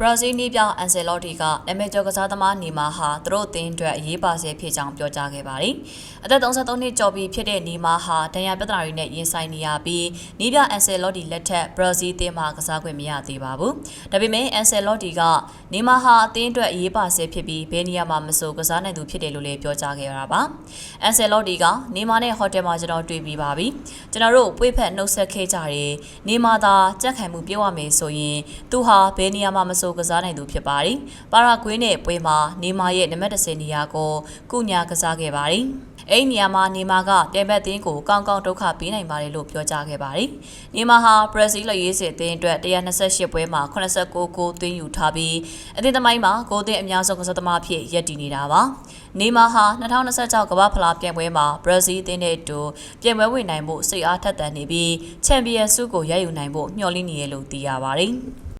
ဘရာဇီးနီးပြောင်းအန်ဆယ်လော့တီကနာမည်ကျော်ကစားသမားနီမာဟာသူတို့အသင်းအတွက်အရေးပါဆဲဖြစ်ကြောင်းပြောကြားခဲ့ပါတယ်။အသက်33နှစ်ကျော်ပြီဖြစ်တဲ့နီမာဟာဒဏ်ရာပြဿနာတွေနဲ့ရင်ဆိုင်နေရပြီးနီးပြောင်းအန်ဆယ်လော့တီလက်ထက်ဘရာဇီးအသင်းမှာကစားခွင့်မရသေးပါဘူး။ဒါပေမဲ့အန်ဆယ်လော့တီက နီမာဟာအသင်းအတွက်အရေးပါဆဲဖြစ်ပြီးဘယ်နေရာမှာမဆိုကစားနိုင်သူဖြစ်တယ်လို့လည်းပြောကြားခဲ့ရတာပါ။အန်ဆယ်လော့တီကနီမာနဲ့ဟိုတယ်မှာကျွန်တော်တွေ့ပြီးပါပြီ။ကျွန်တော်တို့ပွေးဖက်နှုတ်ဆက်ခဲ့ကြတယ်။နီမာသာကြက်ခံမှုပြောရမယ်ဆိုရင်သူဟာဘယ်နေရာမှာမဆိုကစားနိုင်သူဖြစ်ပါတယ်။ပါရာဂွေးနဲ့ပွဲမှာနေမာရဲ့နံပါတ်10နေရာကိုကုညာကစားခဲ့ပါတယ်။အဲ့ဒီနေရာမှာနေမာကပြိုင်ဘက်သင်းကိုကောင်းကောင်းဒုက္ခပေးနိုင်ပါတယ်လို့ပြောကြားခဲ့ပါတယ်။နေမာဟာဘရာဇီးလက်ရေးစစ်အသင်းအတွက်128ပွဲမှာ89ဂိုးသွင်းယူထားပြီးအသင်းသမိုင်းမှာဂိုးသွင်းအများဆုံးကစားသမားအဖြစ်ရပ်တည်နေတာပါ။နေမာဟာ2026ကမ္ဘာဖလားပြိုင်ပွဲမှာဘရာဇီးအသင်းနဲ့အတူပြိုင်ပွဲဝင်နိုင်ဖို့စိတ်အားထက်သန်နေပြီးချန်ပီယံဆုကိုရယူနိုင်ဖို့မျှော်လင့်နေရလို့သိရပါတယ်။